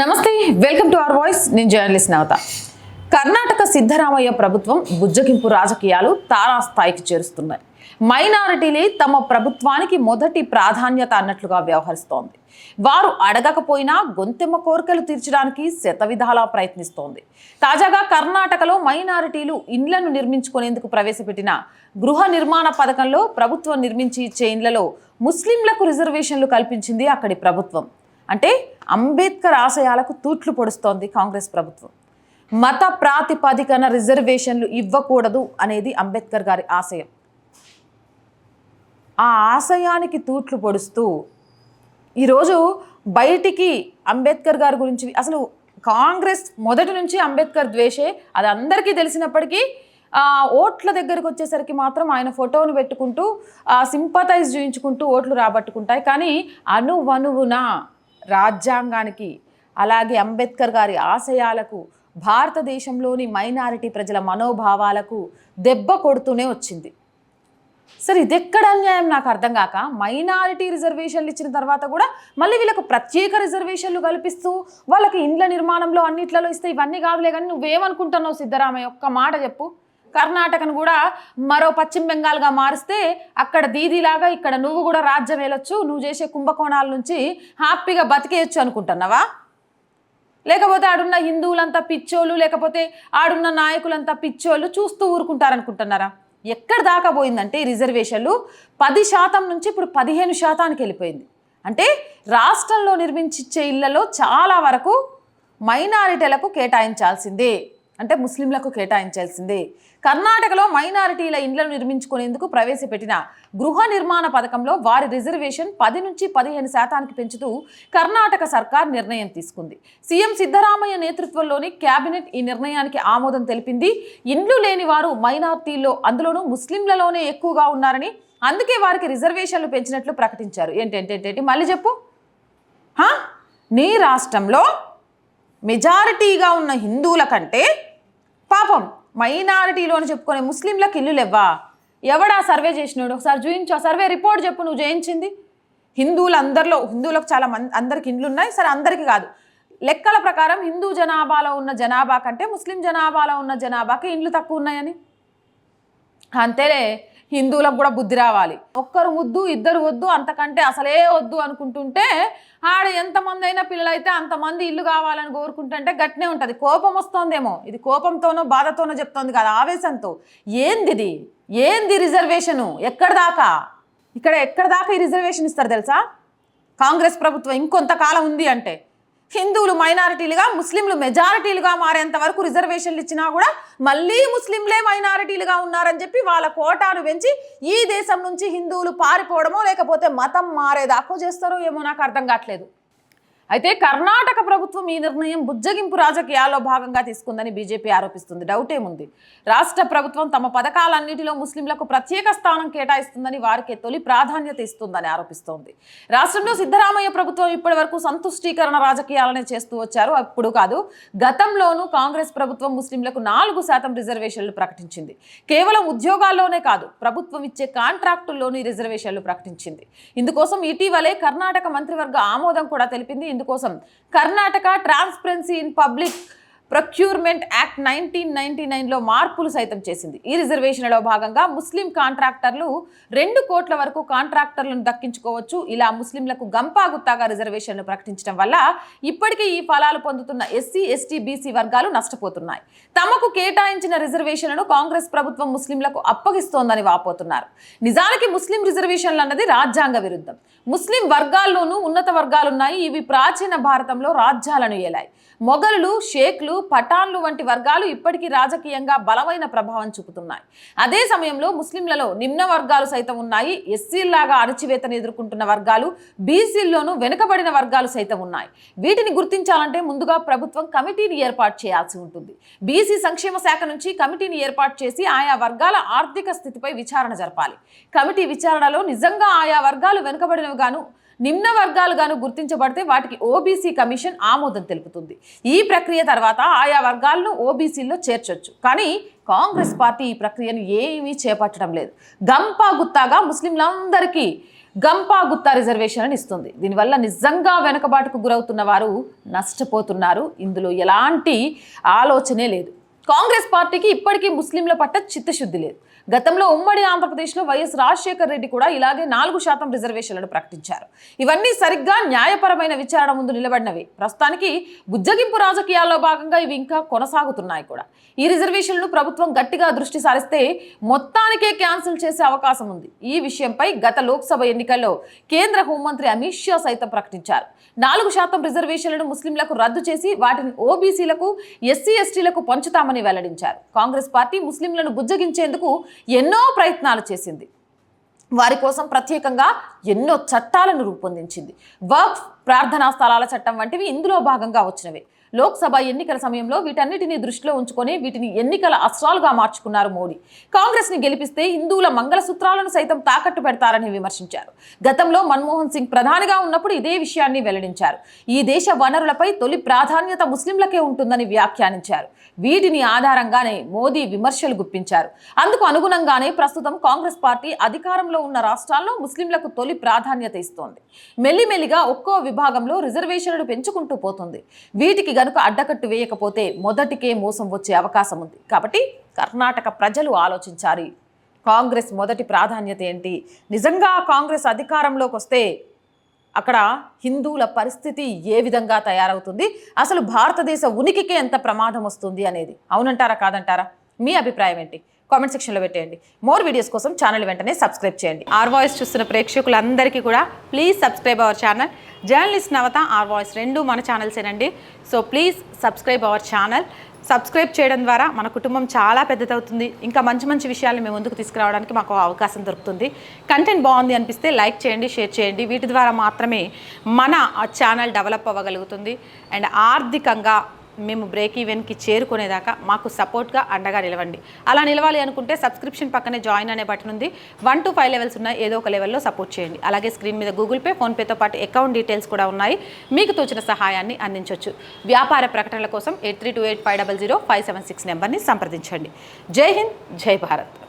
Namaste welcome to our voice. నేను journalist Navata. Karnataka Siddaramaiah ప్రభుత్వం బుజ్జగింపు రాజకీయాలు తారాస్థాయికి చేరుస్తున్నాయి. మైనారిటీలే తమ ప్రభుత్వానికి మొదటి ప్రాధాన్యత అన్నట్లుగా వ్యవహరిస్తోంది. వారు అడగకపోయినా గొంతెమ్మ కోరికలు తీర్చడానికి శతవిధాలా ప్రయత్నిస్తోంది. తాజాగా కర్ణాటకలో మైనారిటీలు ఇండ్లను నిర్మించుకునేందుకు ప్రవేశపెట్టిన గృహ నిర్మాణ పథకంలో ప్రభుత్వం నిర్మించి ఇచ్చే ఇండ్లలో ముస్లింలకు రిజర్వేషన్లు కల్పించింది అక్కడి ప్రభుత్వం. అంటే అంబేద్కర్ ఆశయాలకు తూట్లు పొడుస్తోంది కాంగ్రెస్ ప్రభుత్వం. మత ప్రాతిపదికన రిజర్వేషన్లు ఇవ్వకూడదు అనేది అంబేద్కర్ గారి ఆశయం. ఆ ఆశయానికి తూట్లు పొడుస్తూ ఈరోజు బయటికి అంబేద్కర్ గారి గురించి అసలు కాంగ్రెస్ మొదటి నుంచి అంబేద్కర్ ద్వేషే అది అందరికీ తెలిసినప్పటికీ ఓట్ల దగ్గరికి వచ్చేసరికి మాత్రం ఆయన ఫోటోను పెట్టుకుంటూ సింపతైజ్ చూయించుకుంటూ ఓట్లు రాబట్టుకుంటాయి. కానీ అణువణువున రాజ్యాంగానికి అలాగే అంబేద్కర్ గారి ఆశయాలకు భారతదేశంలోని మైనారిటీ ప్రజల మనోభావాలకు దెబ్బ కొడుతూనే వచ్చింది. సరే ఇది ఎక్కడ అన్యాయం నాకు అర్థం కాక మైనారిటీ రిజర్వేషన్లు ఇచ్చిన తర్వాత కూడా మళ్ళీ వీళ్ళకు ప్రత్యేక రిజర్వేషన్లు కల్పిస్తూ వాళ్ళకి ఇండ్ల నిర్మాణంలో అన్నిట్లలో ఇస్తే ఇవన్నీ కాదులే కానీ నువ్వేమనుకుంటున్నావు సిద్ధరామయ్య? ఒక్క మాట చెప్పు. కర్ణాటకను కూడా మరో పశ్చిమ బెంగాల్గా మారిస్తే అక్కడ దీదీలాగా ఇక్కడ నువ్వు కూడా రాజ్యం వెళ్ళొచ్చు నువ్వు చేసే కుంభకోణాల నుంచి హ్యాపీగా బతికేయచ్చు అనుకుంటున్నావా? లేకపోతే ఆడున్న హిందువులంతా పిచ్చోళ్ళు లేకపోతే ఆడున్న నాయకులంతా పిచ్చోళ్ళు చూస్తూ ఊరుకుంటారనుకుంటున్నారా? ఎక్కడ దాకా పోయిందంటే ఈ రిజర్వేషన్లు? పది శాతం నుంచి ఇప్పుడు పదిహేను శాతానికి వెళ్ళిపోయింది. అంటే రాష్ట్రంలో నిర్మించిచ్చే ఇళ్ళలో చాలా వరకు మైనారిటీలకు కేటాయించాల్సిందే. అంటే ముస్లింలకు కేటాయించాల్సిందే. కర్ణాటకలో మైనారిటీల ఇండ్లను నిర్మించుకునేందుకు ప్రవేశపెట్టిన గృహ నిర్మాణ పథకంలో వారి రిజర్వేషన్ పది నుంచి పదిహేను శాతానికి పెంచుతూ కర్ణాటక సర్కార్ నిర్ణయం తీసుకుంది. సీఎం సిద్ధరామయ్య నేతృత్వంలోని కేబినెట్ ఈ నిర్ణయానికి ఆమోదం తెలిపింది. ఇండ్లు లేని వారు మైనారిటీల్లో అందులోనూ ముస్లింలలోనే ఎక్కువగా ఉన్నారని అందుకే వారికి రిజర్వేషన్లు పెంచినట్లు ప్రకటించారు. ఏంటంటే మళ్ళీ చెప్పు. నీ రాష్ట్రంలో మెజారిటీగా ఉన్న హిందువుల కంటే పాపం మైనారిటీలో అని చెప్పుకునే ముస్లింలకు ఇల్లు లేవా ఎవడా సర్వే చేసినాడు? ఒకసారి చూయించు ఆ సర్వే రిపోర్ట్ చెప్పు నువ్వు చేయించింది హిందువులు అందరిలో హిందువులకు చాలా మంది అందరికి ఇండ్లు ఉన్నాయి సరే అందరికీ కాదు. లెక్కల ప్రకారం హిందూ జనాభాలో ఉన్న జనాభా కంటే ముస్లిం జనాభాలో ఉన్న జనాభాకి ఇండ్లు తక్కువ ఉన్నాయని. అంతేలే హిందువులకు కూడా బుద్ధి రావాలి. ఒక్కరు ముద్దు ఇద్దరు వద్దు అంతకంటే అసలే వద్దు అనుకుంటుంటే ఆడ ఎంతమంది అయినా పిల్లలైతే అంతమంది ఇల్లు కావాలని కోరుకుంటుంటే గట్నే ఉంటుంది. కోపం వస్తోందేమో. ఇది కోపంతోనో బాధతోనో చెప్తోంది కదా. ఆవేశంతో. ఏంది ఇది ఏంది రిజర్వేషను? ఎక్కడ దాకా? ఇక్కడ ఎక్కడ దాకా ఈ రిజర్వేషన్ ఇస్తారు తెలుసా? కాంగ్రెస్ ప్రభుత్వం ఇంకొంతకాలం ఉంది అంటే. హిందువులు మైనారిటీలుగా ముస్లింలు మెజారిటీలుగా మారేంత వరకు రిజర్వేషన్లు ఇచ్చినా కూడా మళ్ళీ ముస్లింలే మైనారిటీలుగా ఉన్నారని చెప్పి వాళ్ళ కోటాను పెంచి ఈ దేశం నుంచి హిందువులు పారిపోవడమో లేకపోతే మతం మారేదాకో చేస్తారో ఏమో నాకు అర్థం కావట్లేదు. అయితే కర్ణాటక ప్రభుత్వం ఈ నిర్ణయం బుజ్జగింపు రాజకీయాల్లో భాగంగా తీసుకుందని బీజేపీ ఆరోపిస్తుంది. డౌట్ ఏముంది రాష్ట్ర ప్రభుత్వం తమ పథకాలన్నిటిలో ముస్లింలకు ప్రత్యేక స్థానం కేటాయిస్తుందని వారికి తొలి ప్రాధాన్యత ఇస్తుందని ఆరోపిస్తోంది. రాష్ట్రంలో సిద్ధరామయ్య ప్రభుత్వం ఇప్పటి వరకు సంతుష్టీకరణ రాజకీయాలనే చేస్తూ వచ్చారు. అప్పుడు కాదు గతంలోనూ కాంగ్రెస్ ప్రభుత్వం ముస్లింలకు నాలుగు శాతం రిజర్వేషన్లు ప్రకటించింది. కేవలం ఉద్యోగాల్లోనే కాదు ప్రభుత్వం ఇచ్చే కాంట్రాక్టుల్లోనూ రిజర్వేషన్లు ప్రకటించింది. ఇందుకోసం ఇటీవలే కర్ణాటక మంత్రివర్గ ఆమోదం కూడా తెలిపింది. ఇందుకోసం. Karnataka transparency in public procurement act nineteen ninety నైన్లో మార్పులు సైతం చేసింది. ఈ రిజర్వేషన్లో భాగంగా ముస్లిం కాంట్రాక్టర్లు రెండు కోట్ల వరకు కాంట్రాక్టర్లను దక్కించుకోవచ్చు. ఇలా ముస్లింలకు గంపాగుత్తాగా రిజర్వేషన్లు ప్రకటించడం వల్ల ఇప్పటికే ఈ ఫలాలు పొందుతున్న ఎస్సీ ఎస్టీ బీసీ వర్గాలు నష్టపోతున్నాయి. తమకు కేటాయించిన రిజర్వేషన్లను కాంగ్రెస్ ప్రభుత్వం ముస్లింలకు అప్పగిస్తోందని వాపోతున్నారు. నిజానికి ముస్లిం రిజర్వేషన్లు అన్నది రాజ్యాంగ విరుద్ధం. ముస్లిం వర్గాల్లోనూ ఉన్నత వర్గాలున్నాయి. ఇవి ప్రాచీన భారతంలో రాజ్యాలను ఏలాయి. మొఘలులు షేక్లు పఠాన్లు వంటి వర్గాలు ఇప్పటికీ రాజకీయంగా బలమైన ప్రభావం చూపుతున్నాయి. అదే సమయంలో ముస్లింలలో నిమ్న వర్గాలు సైతం ఉన్నాయి. ఎస్సీల్లాగా అణచివేతను ఎదుర్కొంటున్న వర్గాలు బీసీల్లోనూ వెనుకబడిన వర్గాలు సైతం ఉన్నాయి. వీటిని గుర్తించాలంటే ముందుగా ప్రభుత్వం కమిటీని ఏర్పాటు చేయాల్సి ఉంటుంది. బీసీ సంక్షేమ శాఖ నుంచి కమిటీని ఏర్పాటు చేసి ఆయా వర్గాల ఆర్థిక స్థితిపై విచారణ జరపాలి. కమిటీ విచారణలో నిజంగా ఆయా వర్గాలు వెనుకబడినవి గాను నిమ్న వర్గాలుగాను గుర్తించబడితే వాటికి ఓబీసీ కమిషన్ ఆమోదం తెలుపుతుంది. ఈ ప్రక్రియ తర్వాత ఆయా వర్గాలను ఓబీసీలో చేర్చొచ్చు. కానీ కాంగ్రెస్ పార్టీ ఈ ప్రక్రియను ఏమీ చేపట్టడం లేదు. గంపా గుత్తాగా ముస్లింలందరికీ గంపా గుత్తా రిజర్వేషన్ అని ఇస్తుంది. దీనివల్ల నిజంగా వెనుకబాటుకు గురవుతున్న వారు నష్టపోతున్నారు. ఇందులో ఎలాంటి ఆలోచనే లేదు. కాంగ్రెస్ పార్టీకి ఇప్పటికీ ముస్లింల పట్ల చిత్తశుద్ధి లేదు. గతంలో ఉమ్మడి ఆంధ్రప్రదేశ్లో వైఎస్ రాజశేఖర్ రెడ్డి కూడా ఇలాగే నాలుగు శాతం రిజర్వేషన్లను ప్రకటించారు. ఇవన్నీ సరిగ్గా న్యాయపరమైన విచారణ ముందు నిలబడినవి. ప్రస్తుతానికి బుజ్జగింపు రాజకీయాల్లో భాగంగా ఇవి ఇంకా కొనసాగుతున్నాయి కూడా. ఈ రిజర్వేషన్లను ప్రభుత్వం గట్టిగా దృష్టి సారిస్తే మొత్తానికే క్యాన్సిల్ చేసే అవకాశం ఉంది. ఈ విషయంపై గత లోక్సభ ఎన్నికల్లో కేంద్ర హోంమంత్రి అమిత్ షా సైతం ప్రకటించారు. నాలుగు శాతం రిజర్వేషన్లను ముస్లింలకు రద్దు చేసి వాటిని ఓబీసీలకు ఎస్సీ ఎస్టీలకు పంచుతామని వెల్లడించారు. కాంగ్రెస్ పార్టీ ముస్లింలను బుజ్జగించేందుకు ఎన్నో ప్రయత్నాలు చేసింది. వారి కోసం ప్రత్యేకంగా ఎన్నో చట్టాలను రూపొందించింది. వర్క్ ప్రార్థనా స్థలాల చట్టం వంటివి ఇందులో భాగంగా వచ్చినవి. లోక్సభ ఎన్నికల సమయంలో వీటన్నిటిని దృష్టిలో ఉంచుకొని వీటిని ఎన్నికల అస్త్రాలుగా మార్చుకున్నారు మోడీ. కాంగ్రెస్ని గెలిపిస్తే హిందువుల మంగళసూత్రాలను సైతం తాకట్టు పెడతారని విమర్శించారు. గతంలో మన్మోహన్ సింగ్ ప్రధానిగా ఉన్నప్పుడు ఇదే విషయాన్ని వెల్లడించారు. ఈ దేశ వనరులపై తొలి ప్రాధాన్యత ముస్లింలకే ఉంటుందని వ్యాఖ్యానించారు. వీటిని ఆధారంగానే మోదీ విమర్శలు గుప్పించారు. అందుకు అనుగుణంగానే ప్రస్తుతం కాంగ్రెస్ పార్టీ అధికారంలో ఉన్న రాష్ట్రాల్లో ముస్లింలకు తొలి ప్రాధాన్యత ఇస్తోంది. మెల్లిమెల్లిగా ఒక్కో విభాగంలో రిజర్వేషన్లు పెంచుకుంటూ పోతుంది. వీటికి గనుక అడ్డకట్టు వేయకపోతే మొదటికే మోసం వచ్చే అవకాశం ఉంది. కాబట్టి కర్ణాటక ప్రజలు ఆలోచించాలి. కాంగ్రెస్ మొదటి ప్రాధాన్యత ఏంటి? నిజంగా కాంగ్రెస్ అధికారంలోకి వస్తే అక్కడ హిందువుల పరిస్థితి ఏ విధంగా తయారవుతుంది? అసలు భారతదేశ ఉనికికే ఎంత ప్రమాదం వస్తుంది అనేది. అవునంటారా? కాదంటారా? మీ అభిప్రాయం ఏంటి? కామెంట్ సెక్షన్లో పెట్టేయండి. మోర్ వీడియోస్ కోసం ఛానల్ వెంటనే సబ్స్క్రైబ్ చేయండి. ఆర్ వాయిస్ చూస్తున్న ప్రేక్షకులందరికీ కూడా please subscribe our channel. Journalist Navata R Voice రెండు మన ఛానల్సేనండి. So please subscribe our channel. Subscribe చేయడం ద్వారా మన కుటుంబం చాలా పెద్దదవుతుంది. ఇంకా మంచి మంచి విషయాలను మేము ముందుకు తీసుకురావడానికి మాకు అవకాశం దొరుకుతుంది. కంటెంట్ బాగుంది అనిపిస్తే లైక్ చేయండి షేర్ చేయండి. వీటి ద్వారా మాత్రమే మన ఛానల్ డెవలప్ అవ్వగలుగుతుంది. అండ్ ఆర్థికంగా మేము బ్రేక్ ఈవెన్కి చేరుకునేదాకా మాకు సపోర్ట్గా అండగా నిలవండి. అలా నిలవాలి అనుకుంటే సబ్స్క్రిప్షన్ పక్కనే జాయిన్ అనే బటన్ ఉంది. వన్ టు ఫైవ్ లెవెల్స్ ఉన్నాయి. ఏదో ఒక లెవెల్లో సపోర్ట్ చేయండి. అలాగే స్క్రీన్ మీద గూగుల్ పే ఫోన్పేతో పాటు అకౌంట్ డీటెయిల్స్ కూడా ఉన్నాయి. మీకు తోచిన సహాయాన్ని అందించవచ్చు వ్యాపార ప్రకటనల కోసం eight three two eight five double zero five seven six నెంబర్ని సంప్రదించండి. జై హింద్ జై భారత్.